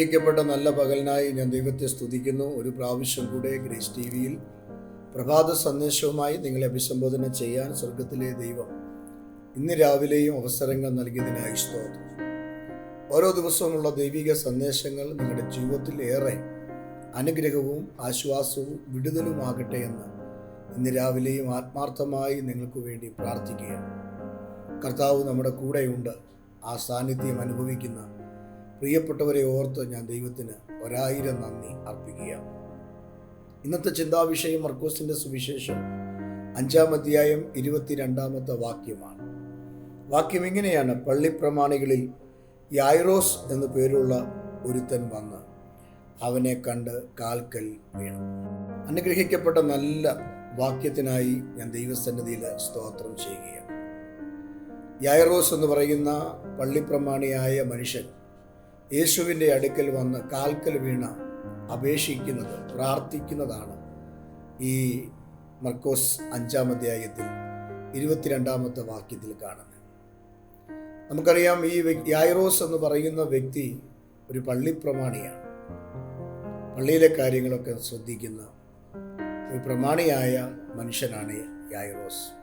അനുഗ്രഹിക്കപ്പെട്ട നല്ല പകലിനായി ഞാൻ ദൈവത്തെ സ്തുതിക്കുന്നു. ഒരു പ്രാവശ്യം കൂടെ ഗ്രേസ് ടി വിയിൽ പ്രഭാത സന്ദേശവുമായി നിങ്ങളെ അഭിസംബോധന ചെയ്യാൻ സ്വർഗത്തിലെ ദൈവം ഇന്ന് രാവിലെയും അവസരങ്ങൾ നൽകിയതിനായി സ്തോത്രം. ഓരോ ദിവസവുമുള്ള ദൈവിക സന്ദേശങ്ങൾ നിങ്ങളുടെ ജീവിതത്തിൽ ഏറെ അനുഗ്രഹവും ആശ്വാസവും വിടുതലുമാകട്ടെ എന്ന് ഇന്ന് രാവിലെയും ആത്മാർത്ഥമായി നിങ്ങൾക്ക് വേണ്ടി പ്രാർത്ഥിക്കുകയാണ്. കർത്താവ് നമ്മുടെ കൂടെയുണ്ട്. ആ സാന്നിധ്യം അനുഭവിക്കുന്ന പ്രിയപ്പെട്ടവരെ ഓർത്ത് ഞാൻ ദൈവത്തിന് ഒരായിരം നന്ദി അർപ്പിക്കുകയാണ്. ഇന്നത്തെ ചിന്താവിഷയം മർക്കോസിന്റെ സുവിശേഷം അഞ്ചാം അധ്യായം ഇരുപത്തിരണ്ടാമത്തെ വാക്യമാണ്. വാക്യം ഇങ്ങനെയാണ്. പള്ളിപ്രമാണികളിൽ യായ്റോസ് എന്നു പേരുള്ള ഒരുത്തൻ വന്ന് അവനെ കണ്ട് കാൽക്കൽ വീണു. അനുഗ്രഹിക്കപ്പെട്ട നല്ല വാക്യത്തിനായി ഞാൻ ദൈവസന്നിധിയിൽ സ്തോത്രം ചെയ്യുകയാണ്. യായറോസ് എന്ന് പറയുന്ന പള്ളിപ്രമാണിയായ മനുഷ്യൻ യേശുവിന്റെ അടുക്കൽ വന്ന് കാൽക്കൽ വീണ അപേക്ഷിക്കുന്നത് പ്രാർത്ഥിക്കുന്നതാണ്. ഈ മർക്കോസ് അഞ്ചാം അധ്യായത്തിൽ ഇരുപത്തിരണ്ടാമത്തെ വാക്യത്തിൽ കാണുന്നത്. നമുക്കറിയാം ഈ യായറോസ് എന്ന് പറയുന്ന വ്യക്തി ഒരു പള്ളിപ്രമാണിയാണ്. പള്ളിയിലെ കാര്യങ്ങളൊക്കെ ശ്രദ്ധിക്കുന്ന ഒരു പ്രമാണിയായ മനുഷ്യനാണ് യായറോസ്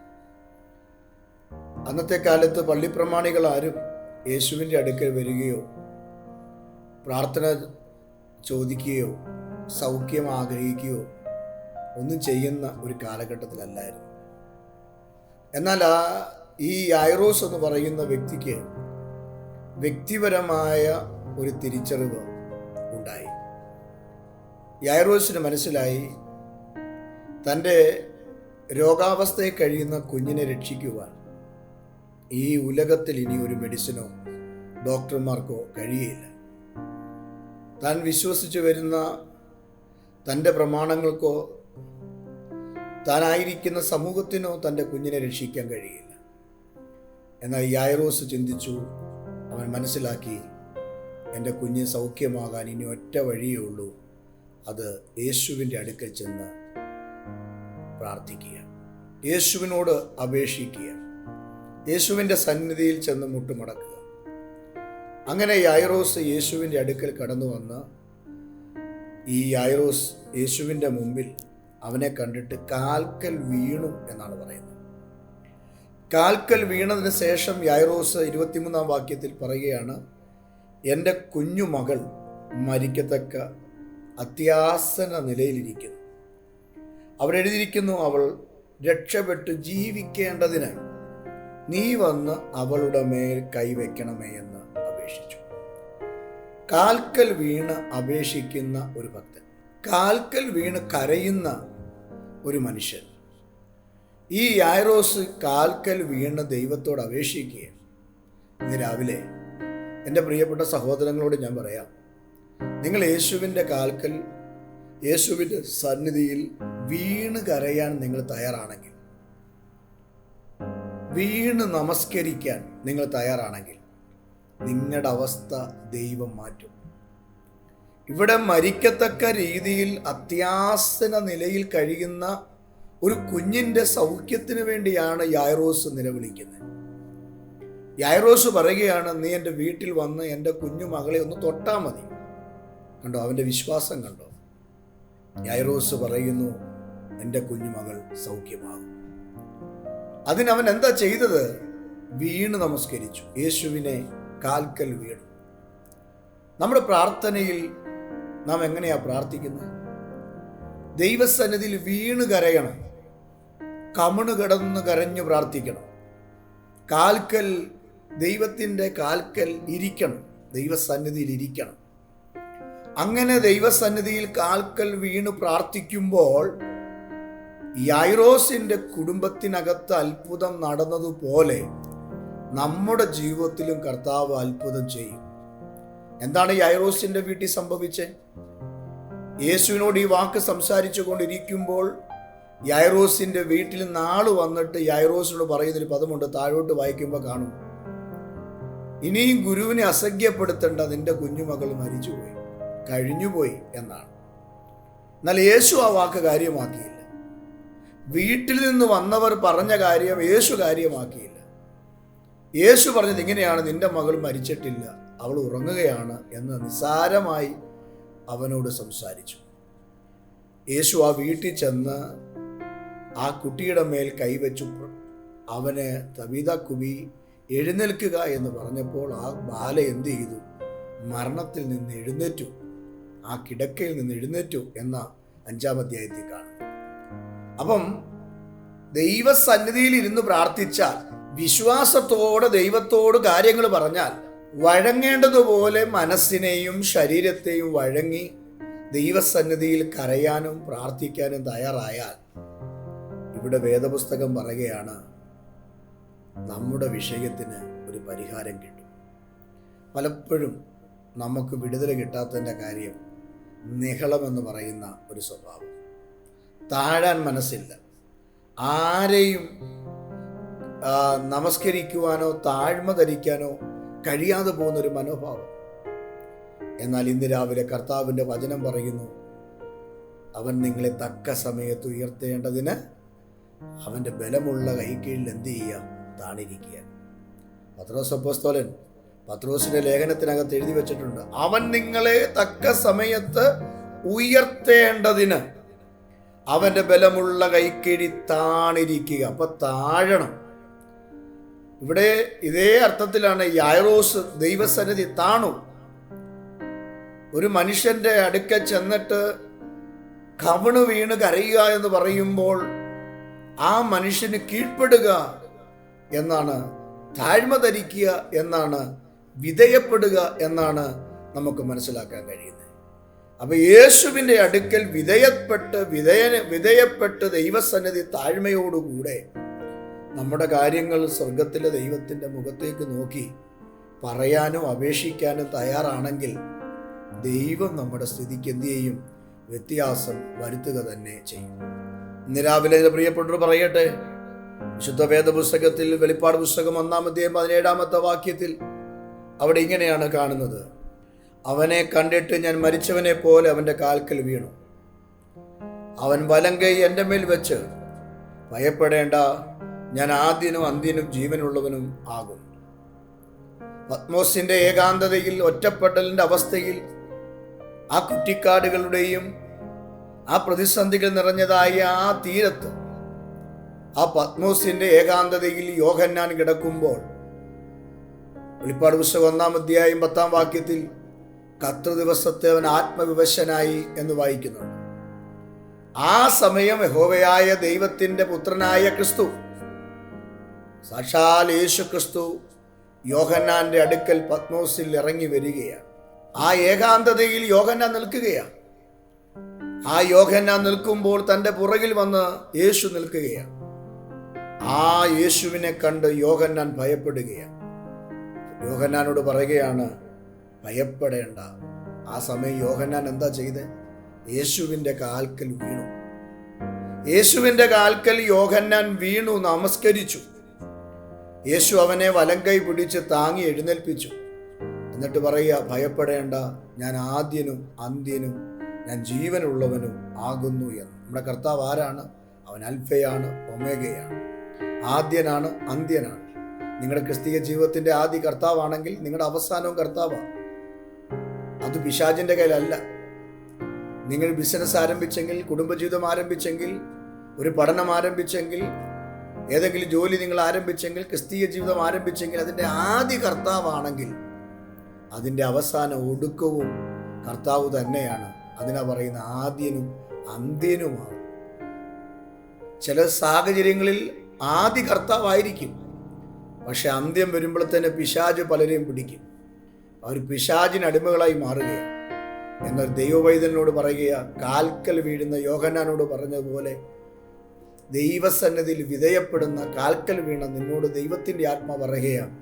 അന്നത്തെ കാലത്ത് പള്ളിപ്രമാണികൾ ആരും യേശുവിന്റെ അടുക്കൽ വരികയോ പ്രാർത്ഥന ചോദിക്കുകയോ സൗഖ്യം ആഗ്രഹിക്കുകയോ ഒന്നും ചെയ്യുന്ന ഒരു കാലഘട്ടത്തിലല്ലായിരുന്നു. എന്നാൽ ആ ഈ ഐറോസ് എന്ന് പറയുന്ന വ്യക്തിക്ക് വ്യക്തിപരമായ ഒരു തിരിച്ചറിവ് ഉണ്ടായി. യൈറോസിന് മനസ്സിലായി തന്റെ രോഗാവസ്ഥയെ കഴിയുന്ന കുഞ്ഞിനെ രക്ഷിക്കുവാൻ ഈ ഉലകത്തിൽ ഇനി ഒരു മെഡിസിനോ ഡോക്ടർമാർക്കോ കഴിയില്ല താൻ വിശ്വസിച്ചു വരുന്ന തന്റെ പ്രമാണങ്ങൾക്കോ താനായിരിക്കുന്ന സമൂഹത്തിനോ തന്റെ കുഞ്ഞിനെ രക്ഷിക്കാൻ കഴിയില്ല. എന്നാൽ യായറോസ് ചിന്തിച്ചു അവൻ മനസ്സിലാക്കി എന്റെ കുഞ്ഞ് സൗഖ്യമാകാൻ ഇനി ഒറ്റ വഴിയേ ഉള്ളൂ. അത് യേശുവിന്റെ അടുക്കൽ ചെന്ന് പ്രാർത്ഥിക്കുക. യേശുവിനോട് അപേക്ഷിക്കുക. യേശുവിന്റെ സന്നിധിയിൽ ചെന്ന് മുട്ടുമടക്കുക. അങ്ങനെ യായറോസ് യേശുവിന്റെ അടുക്കൽ കടന്നു വന്ന ഈ യായറോസ് യേശുവിന്റെ മുമ്പിൽ അവനെ കണ്ടിട്ട് കാൽക്കൽ വീണു എന്നാണ് പറയുന്നത്. കാൽക്കൽ വീണതിന് ശേഷം യായറോസ് ഇരുപത്തിമൂന്നാം വാക്യത്തിൽ പറയുകയാണ് എന്റെ കുഞ്ഞുമകൾ മരിക്കത്തക്ക അത്യാസന നിലയിലിരിക്കുന്നു. അവരെഴുതിയിരിക്കുന്നു അവൾ രക്ഷപ്പെട്ട് ജീവിക്കേണ്ടതിന് നീ വന്ന് അവളുടെ മേൽ കൈവയ്ക്കണമേ എന്ന്. അപേക്ഷിച്ചു. കാൽക്കൽ വീണ് അപേക്ഷിക്കുന്ന ഒരു ഭക്തൻ. കാൽക്കൽ വീണ് കരയുന്ന ഒരു മനുഷ്യൻ. ഈ യായറോസ് കാൽക്കൽ വീണ് ദൈവത്തോട് അപേക്ഷിക്കുകയാണ്. ഇന്ന് രാവിലെ എന്റെ പ്രിയപ്പെട്ട സഹോദരങ്ങളോട് ഞാൻ പറയാം നിങ്ങൾ യേശുവിന്റെ കാൽക്കൽ യേശുവിന്റെ സന്നിധിയിൽ വീണ് കരയാൻ നിങ്ങൾ തയ്യാറാണെങ്കിൽ വീണ് നമസ്കരിക്കാൻ നിങ്ങൾ തയ്യാറാണെങ്കിൽ നിങ്ങളുടെ അവസ്ഥ ദൈവം മാറ്റും. ഇവിടെ മരിക്കത്തക്ക രീതിയിൽ അത്യാസന നിലയിൽ കഴിയുന്ന ഒരു കുഞ്ഞിന്റെ സൗഖ്യത്തിന് വേണ്ടിയാണ് യായറോസ് നിലവിളിക്കുന്നത് യായറോസ് പറയുകയാണ് നീ എന്റെ വീട്ടിൽ വന്ന് എന്റെ കുഞ്ഞു മകളെ ഒന്ന് തൊട്ടാൽ മതി. കണ്ടോ? അവന്റെ വിശ്വാസം കണ്ടോ? യായറോസ് പറയുന്നു എന്റെ കുഞ്ഞുമകൾ സൗഖ്യമാകും. അതിനവൻ എന്താ ചെയ്തത്? വീണ് നമസ്കരിച്ചു. യേശുവിനെ കാൽക്കൽ വീണു. നമ്മുടെ പ്രാർത്ഥനയിൽ നാം എങ്ങനെയാ പ്രാർത്ഥിക്കുന്നത് ദൈവസന്നിധിയിൽ വീണ് കരയണം. കമണ് കിടന്ന് കരഞ്ഞു പ്രാർത്ഥിക്കണം. കാൽക്കൽ ദൈവത്തിന്റെ കാൽക്കൽ ഇരിക്കണം. ദൈവസന്നിധിയിൽ ഇരിക്കണം. അങ്ങനെ ദൈവസന്നിധിയിൽ കാൽക്കൽ വീണ് പ്രാർത്ഥിക്കുമ്പോൾ യൈറോസിന്റെ കുടുംബത്തിനകത്ത് അത്ഭുതം നടന്നതുപോലെ നമ്മുടെ ജീവിതത്തിലും കർത്താവ് അത്ഭുതം ചെയ്യും. എന്താണ് യൈറോസിന്റെ വീട്ടിൽ സംഭവിച്ചത്? യേശുവിനോട് ഈ വാക്ക് സംസാരിച്ചു കൊണ്ടിരിക്കുമ്പോൾ യൈറോസിന്റെ വീട്ടിൽ നാൾ വന്നിട്ട് യൈറോസിനോട് പറയുന്നൊരു പദമുണ്ട് താഴോട്ട് വായിക്കുമ്പോൾ കാണും. ഇനിയും ഗുരുവിനെ അസഖ്യപ്പെടുത്തേണ്ട നിന്റെ കുഞ്ഞുമകൾ മരിച്ചുപോയി കഴിഞ്ഞുപോയി എന്നാണ്. എന്നാൽ യേശു ആ വാക്ക് കാര്യമാക്കിയില്ല. വീട്ടിൽ നിന്ന് വന്നവർ പറഞ്ഞ കാര്യം യേശു കാര്യമാക്കിയില്ല. യേശു പറഞ്ഞത് ഇങ്ങനെയാണ് നിന്റെ മകൾ മരിച്ചിട്ടില്ല അവൾ ഉറങ്ങുകയാണ് എന്ന് നിസ്സാരമായി അവനോട് സംസാരിച്ചു. യേശു ആ വീട്ടിൽ ചെന്ന് ആ കുട്ടിയുടെ മേൽ കൈവച്ചു. അവന് തവിത കുബി എഴുന്നേൽക്കുക എന്ന് പറഞ്ഞപ്പോൾ ആ ബാല എന്ത് ചെയ്തു? മരണത്തിൽ നിന്ന് എഴുന്നേറ്റു. ആ കിടക്കയിൽ നിന്ന് എഴുന്നേറ്റു എന്ന അഞ്ചാം അധ്യായത്തിൽ കാണുന്നു. അപ്പം ദൈവസന്നിധിയിൽ ഇരുന്ന് പ്രാർത്ഥിച്ചാൽ വിശ്വാസത്തോടെ ദൈവത്തോട് കാര്യങ്ങൾ പറഞ്ഞാൽ വഴങ്ങേണ്ടതുപോലെ മനസ്സിനെയും ശരീരത്തെയും വഴങ്ങി ദൈവസന്നിധിയിൽ കരയാനും പ്രാർത്ഥിക്കാനും തയ്യാറായാൽ ഇവിടെ വേദപുസ്തകം പറയുകയാണ് നമ്മുടെ വിഷയത്തിന് ഒരു പരിഹാരം കിട്ടും. പലപ്പോഴും നമുക്ക് വിടുതല കിട്ടാത്തതിന്റെ കാര്യം നിഹളമെന്ന് പറയുന്ന ഒരു സ്വഭാവം. താഴാൻ മനസ്സില്ല. ആരെയും നമസ്കരിക്കുവാനോ താഴ്മ ധരിക്കാനോ കഴിയാതെ പോകുന്ന ഒരു മനോഭാവം. എന്നാൽ ഇന്ന് രാവിലെ കർത്താവിന്റെ വചനം പറയുന്നു അവൻ നിങ്ങളെ തക്ക സമയത്ത് ഉയർത്തേണ്ടതിന് അവന്റെ ബലമുള്ള കൈക്കീഴിൽ എന്ത് ചെയ്യുക? താണിരിക്കുക. പത്രോസ് അപ്പോസ്തോലൻ പത്രോസിന്റെ ലേഖനത്തിനകത്ത് എഴുതി വെച്ചിട്ടുണ്ട് അവൻ നിങ്ങളെ തക്ക സമയത്ത് ഉയർത്തേണ്ടതിന് അവന്റെ ബലമുള്ള കൈക്കിഴി താണിരിക്കുക. അപ്പൊ താഴണം. ഇവിടെ ഇതേ അർത്ഥത്തിലാണ് യായറോസ് ദൈവസന്നിധി താണു. ഒരു മനുഷ്യന്റെ അടുക്ക ചെന്നിട്ട് കവണു വീണ് കരയുക എന്ന് പറയുമ്പോൾ ആ മനുഷ്യന് കീഴ്പ്പെടുക എന്നാണ് താഴ്മ ധരിക്കുക എന്നാണ് വിധേയപ്പെടുക എന്നാണ് നമുക്ക് മനസ്സിലാക്കാൻ കഴിയുന്നത്. അപ്പൊ യേശുവിന്റെ അടുക്കൽ വിധേയപ്പെട്ട് വിധേയ വിധേയപ്പെട്ട് ദൈവസന്നിധി താഴ്മയോടുകൂടെ നമ്മുടെ കാര്യങ്ങൾ സ്വർഗത്തിലെ ദൈവത്തിന്റെ മുഖത്തേക്ക് നോക്കി പറയാനും അപേക്ഷിക്കാനും തയ്യാറാണെങ്കിൽ ദൈവം നമ്മുടെ സ്ഥിതിക്ക് എന്ത് ചെയ്യും? വ്യത്യാസം വരുത്തുക തന്നെ ചെയ്യും. ഇന്ന് രാവിലെ പ്രിയപ്പെട്ടവർ പറയട്ടെ. വിശുദ്ധ വേദ പുസ്തകത്തിൽ വെളിപ്പാട് പുസ്തകം ഒന്നാമത്തെയും പതിനേഴാമത്തെ വാക്യത്തിൽ അവിടെ ഇങ്ങനെയാണ് കാണുന്നത്. അവനെ കണ്ടിട്ട് ഞാൻ മരിച്ചവനെ പോലെ അവന്റെ കാൽക്കൽ വീണു. അവൻ വലം കൈ എന്റെ മേൽ വെച്ച് ഭയപ്പെടേണ്ട ഞാൻ ആദ്യനും അന്ത്യനും ജീവനുള്ളവനും ആകും. പത്മോസിന്റെ ഏകാന്തതയിൽ ഒറ്റപ്പെട്ടലിന്റെ അവസ്ഥയിൽ ആ കുറ്റിക്കാടുകളുടെയും ആ പ്രതിസന്ധികൾ നിറഞ്ഞതായ ആ തീരത്ത് ആ പത്മോസിന്റെ ഏകാന്തതയിൽ യോഹന്നാൻ കിടക്കുമ്പോൾ വെളിപ്പാട് പുസ്തകം ഒന്നാം അധ്യായം പത്താം വാക്യത്തിൽ കത്ര ദിവസത്തെ അവൻ ആത്മവിവശനായി എന്ന് വായിക്കുന്നുണ്ട്. ആ സമയം യഹോവയായ ദൈവത്തിന്റെ പുത്രനായ ക്രിസ്തു സാക്ഷാൽ യേശു ക്രിസ്തു യോഹന്നാന്റെ അടുക്കൽ പത്മോസിൽ ഇറങ്ങി വരികയാണ്. ആ ഏകാന്തതയിൽ യോഹന്ന നിൽക്കുകയാണ്. ആ യോഹന്ന നിൽക്കുമ്പോൾ തന്റെ പുറകിൽ വന്ന് യേശു നിൽക്കുകയാണ്. ആ യേശുവിനെ കണ്ട് യോഹന്നാൻ ഭയപ്പെടുകയാണ്. യോഹന്നാനോട് പറയുകയാണ് ഭയപ്പെടേണ്ട. ആ സമയം യോഹന്നാൻ എന്താ ചെയ്ത്? യേശുവിന്റെ കാൽക്കൽ വീണു. യേശുവിന്റെ കാൽക്കൽ യോഹന്നാൻ വീണു നമസ്കരിച്ചു. യേശു അവനെ വലം കൈ പിടിച്ച് താങ്ങി എഴുന്നേൽപ്പിച്ചു. എന്നിട്ട് പറയുക ഭയപ്പെടേണ്ട ഞാൻ ആദ്യനും അന്ത്യനും ഞാൻ ജീവനുള്ളവനും ആകുന്നു എന്ന്. നമ്മുടെ കർത്താവ് ആരാണ്? അവൻ അൽഫയാണ് ഒമേഗയാണ്. ആദ്യനാണ് അന്ത്യനാണ്. നിങ്ങളുടെ ക്രിസ്തീയ ജീവിതത്തിന്റെ ആദ്യ കർത്താവാണെങ്കിൽ നിങ്ങളുടെ അവസാനവും കർത്താവാണ്. അത് പിശാചിന്റെ കയ്യിലല്ല. നിങ്ങൾ ബിസിനസ് ആരംഭിച്ചെങ്കിൽ കുടുംബജീവിതം ആരംഭിച്ചെങ്കിൽ ഒരു പഠനം ആരംഭിച്ചെങ്കിൽ ഏതെങ്കിലും ജോലി നിങ്ങൾ ആരംഭിച്ചെങ്കിൽ ക്രിസ്തീയ ജീവിതം ആരംഭിച്ചെങ്കിൽ അതിന്റെ ആദ്യ കർത്താവാണെങ്കിൽ അതിന്റെ അവസാന ഒടുക്കവും കർത്താവ് തന്നെയാണ്. അതിനാ പറയുന്ന ആദ്യനും അന്ത്യനുമാണ്. ചില സാഹചര്യങ്ങളിൽ ആദ്യ കർത്താവായിരിക്കും. പക്ഷെ അന്ത്യം വരുമ്പോഴത്തേനെ പിശാജ് പലരെയും പിടിക്കും. അവർ പിശാജിന് അടിമകളായി മാറുകയാണ്. എന്നാൽ ദൈവവൈദ്യനോട് പറയുക കാൽക്കൽ വീഴുന്ന യോഹനാനോട് പറഞ്ഞതുപോലെ ദൈവസന്നിധിയിൽ വിധേയപ്പെടുന്ന കാൽക്കൽ വീണ നിന്നോട് ദൈവത്തിന്റെ ആത്മ പറയുകയാണ്.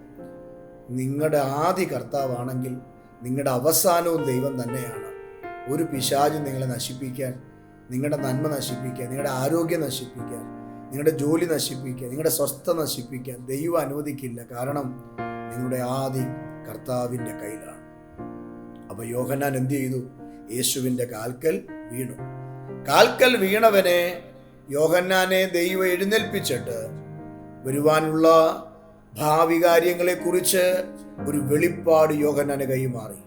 നിങ്ങളുടെ ആദ്യ കർത്താവാണെങ്കിൽ നിങ്ങളുടെ അവസാനവും ദൈവം തന്നെയാണ്. ഒരു പിശാചും നിങ്ങളെ നശിപ്പിക്കാൻ നിങ്ങളുടെ നന്മ നശിപ്പിക്കാൻ നിങ്ങളുടെ ആരോഗ്യം നശിപ്പിക്കാൻ നിങ്ങളുടെ ജോലി നശിപ്പിക്കാൻ നിങ്ങളുടെ സ്വസ്ഥ നശിപ്പിക്കാൻ ദൈവം അനുവദിക്കില്ല. കാരണം നിങ്ങളുടെ ആദി കർത്താവിന്റെ കയ്യിലാണ്. അപ്പൊ യോഹന്നാൻ എന്ത് ചെയ്തു? യേശുവിന്റെ കാൽക്കൽ വീണു. കാൽക്കൽ വീണവനെ യോഹന്നാനെ ദൈവം എഴുന്നേൽപ്പിച്ചിട്ട് വരുവാനുള്ള ഭാവി കാര്യങ്ങളെക്കുറിച്ച് ഒരു വെളിപ്പാട് യോഹന്നാന് കൈമാറി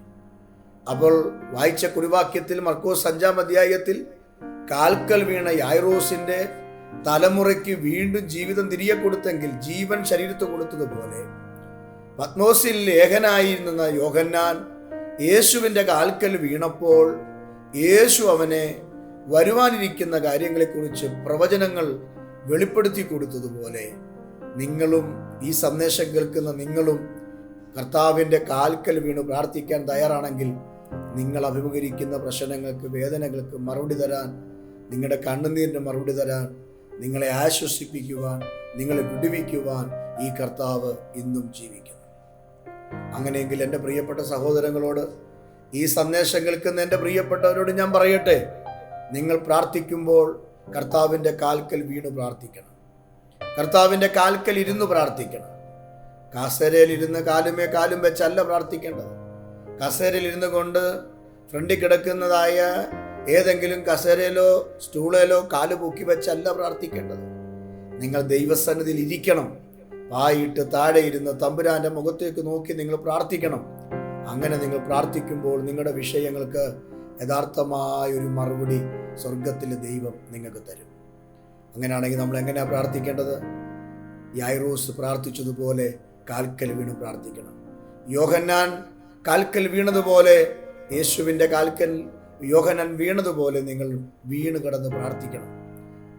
അപ്പോൾ വായിച്ച കുറിവാക്യത്തിൽ മർക്കോസ് അഞ്ചാം അധ്യായത്തിൽ കാൽക്കൽ വീണ യായറോസിന്റെ തലമുറയ്ക്ക് വീണ്ടും ജീവിതം തിരികെ കൊടുത്തെങ്കിൽ ജീവൻ ശരീരത്ത് കൊടുത്തതുപോലെ പത്മോസിൽ ലേഖനായിരുന്ന യോഹന്നാൻ യേശുവിന്റെ കാൽക്കൽ വീണപ്പോൾ യേശു അവനെ വരുവാനിരിക്കുന്ന കാര്യങ്ങളെക്കുറിച്ച് പ്രവചനങ്ങൾ വെളിപ്പെടുത്തി കൊടുത്തതുപോലെ നിങ്ങളും ഈ സന്ദേശം കേൾക്കുന്ന നിങ്ങളും കർത്താവിന്റെ കാൽക്കൽ വീണ് പ്രാർത്ഥിക്കാൻ തയ്യാറാണെങ്കിൽ നിങ്ങൾ അഭിമുഖീകരിക്കുന്ന പ്രശ്നങ്ങൾക്ക് വേദനകൾക്ക് മറുപടി തരാൻ നിങ്ങളുടെ കണ്ണുനീരിന് മറുപടി തരാൻ നിങ്ങളെ ആശ്വസിപ്പിക്കുവാൻ നിങ്ങളെ വിടുവിക്കുവാൻ ഈ കർത്താവ് ഇന്നും ജീവിക്കുന്നു. അങ്ങനെയെങ്കിൽ എന്റെ പ്രിയപ്പെട്ട സഹോദരങ്ങളോട് ഈ സന്ദേശം കേൾക്കുന്ന എന്റെ പ്രിയപ്പെട്ടവരോട് ഞാൻ പറയട്ടെ. നിങ്ങൾ പ്രാർത്ഥിക്കുമ്പോൾ കർത്താവിന്റെ കാൽക്കൽ വീണ് പ്രാർത്ഥിക്കണം. കർത്താവിന്റെ കാൽക്കൽ ഇരുന്ന് പ്രാർത്ഥിക്കണം. കസേരയിൽ ഇരുന്ന് കാലുമേ കാലും വെച്ചല്ല പ്രാർത്ഥിക്കേണ്ടത്. കസേരയിൽ ഇരുന്ന് കൊണ്ട് ഫ്രണ്ടിൽ കിടക്കുന്നതായ ഏതെങ്കിലും കസേരയിലോ സ്റ്റൂളിലോ കാൽ പൊക്കി വെച്ചല്ല പ്രാർത്ഥിക്കേണ്ടത്. നിങ്ങൾ ദൈവസന്നിധിയിൽ ഇരിക്കണം. വായിട്ട് താഴെ ഇരുന്ന് തമ്പുരാന്റെ മുഖത്തേക്ക് നോക്കി നിങ്ങൾ പ്രാർത്ഥിക്കണം. അങ്ങനെ നിങ്ങൾ പ്രാർത്ഥിക്കുമ്പോൾ നിങ്ങളുടെ വിഷയങ്ങൾക്ക് യഥാർത്ഥമായ ഒരു മറുപടി സ്വർഗത്തിലെ ദൈവം നിങ്ങൾക്ക് തരും. അങ്ങനെയാണെങ്കിൽ നമ്മൾ എങ്ങനെയാണ് പ്രാർത്ഥിക്കേണ്ടത്? യായ്റോസ് പ്രാർത്ഥിച്ചതുപോലെ കാൽക്കൽ വീണ് പ്രാർത്ഥിക്കണം. യോഹന്നാൻ കാൽക്കൽ വീണതുപോലെ യേശുവിന്റെ കാൽക്കൽ യോഹനാൻ വീണതുപോലെ നിങ്ങൾ വീണ് കിടന്ന് പ്രാർത്ഥിക്കണം.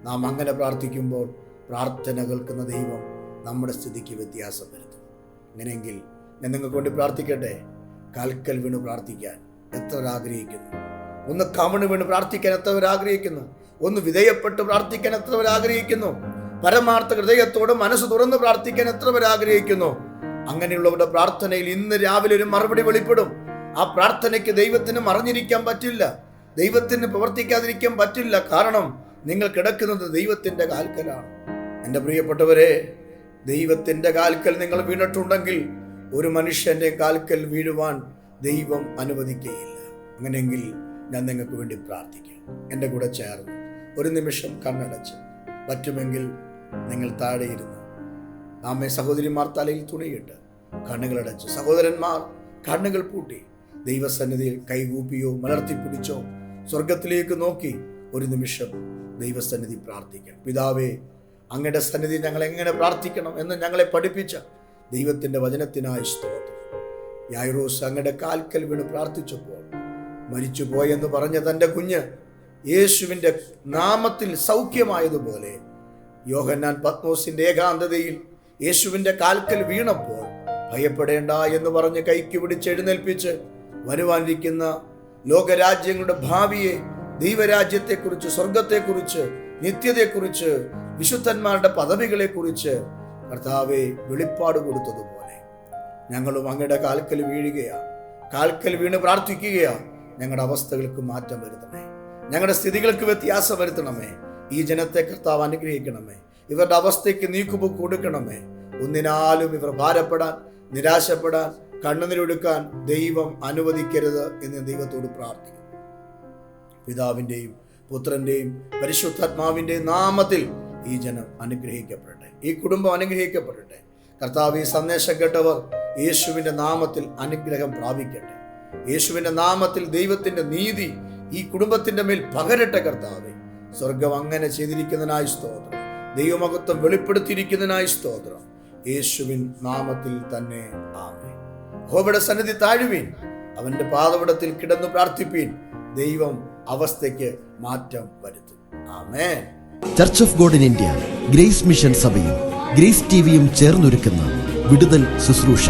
നാം അങ്ങനെ പ്രാർത്ഥിക്കുമ്പോൾ പ്രാർത്ഥന കേൾക്കുന്ന ദൈവം നമ്മുടെ സ്ഥിതിക്ക് വ്യത്യാസം വരുത്തും. അങ്ങനെയെങ്കിൽ ഞാൻ നിങ്ങൾക്ക് വേണ്ടി പ്രാർത്ഥിക്കട്ടെ? കാൽക്കൽ വീണ് പ്രാർത്ഥിക്കാൻ എത്ര ആഗ്രഹിക്കുന്നു? ഒന്ന് കമണ് വീണ് പ്രാർത്ഥിക്കാൻ എത്തവർ ആഗ്രഹിക്കുന്നു. ഒന്ന് വിധേയപ്പെട്ട് പ്രാർത്ഥിക്കാൻ എത്രവർ ആഗ്രഹിക്കുന്നു. പരമാർത്ഥ ഹൃദയത്തോട് മനസ്സ് തുറന്ന് പ്രാർത്ഥിക്കാൻ എത്രവർ ആഗ്രഹിക്കുന്നു. അങ്ങനെയുള്ളവരുടെ പ്രാർത്ഥനയിൽ ഇന്ന് രാവിലെ ഒരു മറുപടി വെളിപ്പെടും. ആ പ്രാർത്ഥനയ്ക്ക് ദൈവത്തിന് മറിഞ്ഞിരിക്കാൻ പറ്റില്ല. ദൈവത്തിന് പ്രവർത്തിക്കാതിരിക്കാൻ പറ്റില്ല. കാരണം നിങ്ങൾ കിടക്കുന്നത് ദൈവത്തിന്റെ കാൽക്കലാണ്. എന്റെ പ്രിയപ്പെട്ടവരെ ദൈവത്തിന്റെ കാൽക്കൽ നിങ്ങൾ വീണിട്ടുണ്ടെങ്കിൽ ഒരു മനുഷ്യന്റെ കാൽക്കൽ വീഴുവാൻ ദൈവം അനുവദിക്കുകയില്ല. അങ്ങനെയെങ്കിൽ ഞാൻ നിങ്ങൾക്ക് വേണ്ടി പ്രാർത്ഥിക്കാം. എന്റെ കൂടെ ചേർന്ന് ഒരു നിമിഷം കണ്ണടച്ച് പറ്റുമെങ്കിൽ നിങ്ങൾ താഴെ ഇരുന്ന് സഹോദരിമാർ തലയിൽ തുണിയിട്ട് കണ്ണുകളടച്ച് സഹോദരന്മാർ കണ്ണുകൾ പൂട്ടി ദൈവസന്നിധിയിൽ കൈകൂപ്പിയോ മലർത്തിപ്പിടിച്ചോ സ്വർഗത്തിലേക്ക് നോക്കി ഒരു നിമിഷം ദൈവസന്നിധി പ്രാർത്ഥിക്കാം. പിതാവേ അങ്ങയുടെ സന്നിധി ഞങ്ങൾ എങ്ങനെ പ്രാർത്ഥിക്കണം എന്ന് ഞങ്ങളെ പഠിപ്പിച്ച ദൈവത്തിന്റെ വചനത്തിനായി സ്തോത്രം. യായ്റോസ് അങ്ങയുടെ കാൽക്കൽ വീണ് പ്രാർത്ഥിച്ചപ്പോൾ മരിച്ചു പോയെന്ന് പറഞ്ഞ തന്റെ കുഞ്ഞ് യേശുവിന്റെ നാമത്തിൽ സൗഖ്യമായതുപോലെ യോഹന്നാൻ പത്മോസിന്റെ ഏകാന്തതയിൽ യേശുവിന്റെ കാൽക്കൽ വീണപ്പോൾ ഭയപ്പെടേണ്ട എന്ന് പറഞ്ഞ് കൈക്ക് പിടിച്ച് എഴുന്നേൽപ്പിച്ച് വരുവാനിരിക്കുന്ന ലോകരാജ്യങ്ങളുടെ ഭാവിയെ ദൈവരാജ്യത്തെക്കുറിച്ച് സ്വർഗത്തെക്കുറിച്ച് നിത്യതയെക്കുറിച്ച് വിശുദ്ധന്മാരുടെ പദവികളെക്കുറിച്ച് കർത്താവെ വെളിപ്പാട് കൊടുത്തതുപോലെ ഞങ്ങളും അങ്ങയുടെ കാൽക്കൽ വീഴുകയാണ് കാൽക്കൽ വീണ് പ്രാർത്ഥിക്കുകയാണ് ഞങ്ങളുടെ അവസ്ഥകൾക്ക് മാറ്റം വരുത്തണമേ. ഞങ്ങളുടെ സ്ഥിതികൾക്ക് വ്യത്യാസം വരുത്തണമേ. ഈ ജനത്തെ കർത്താവ് അനുഗ്രഹിക്കണമേ. ഇവരുടെ അവസ്ഥയ്ക്ക് നീക്കുമ്പ് കൊടുക്കണമേ. ഒന്നിനാലും ഇവർ ഭാരപ്പെടാൻ നിരാശപ്പെടാൻ കണ്ണുനീരൊടുക്കാൻ ദൈവം അനുവദിക്കരുത് എന്ന് ദൈവത്തോട് പ്രാർത്ഥിക്കുന്നു. പിതാവിന്റെയും പുത്രന്റെയും പരിശുദ്ധാത്മാവിന്റെയും നാമത്തിൽ ഈ ജനം അനുഗ്രഹിക്കപ്പെടട്ടെ. ഈ കുടുംബം അനുഗ്രഹിക്കപ്പെടട്ടെ. കർത്താവ് ഈ സന്ദേശം കേട്ടവർ യേശുവിന്റെ നാമത്തിൽ അനുഗ്രഹം പ്രാപിക്കട്ടെ. യേശുവിന്റെ നാമത്തിൽ ദൈവത്തിന്റെ നീതി ഈ കുടുംബത്തിന്റെ മേൽ പകരട്ടെ കർത്താവെ. സ്വർഗം അങ്ങനെ ചെയ്തിരിക്കുന്നതിനായി സ്തോത്രം. ദൈവമഹത്വം വെളിപ്പെടുത്തിയിരിക്കുന്നതിനായി സ്തോത്രം. യേശുവിൻ നാമത്തിൽ തന്നെ ആമേ ഹോബയുടെ സന്നിധി താഴുവീൻ. അവന്റെ പാതവിടത്തിൽ കിടന്നു പ്രാർത്ഥിപ്പീൻ. ദൈവം അവസ്ഥയ്ക്ക് മാറ്റം വരുത്തും. ആമേ church of God in India grace mission സഭയും ഗ്രേസ് ടിവിയും ചേർന്നൊരുക്കുന്ന വിടുതൽ ശുശ്രൂഷ.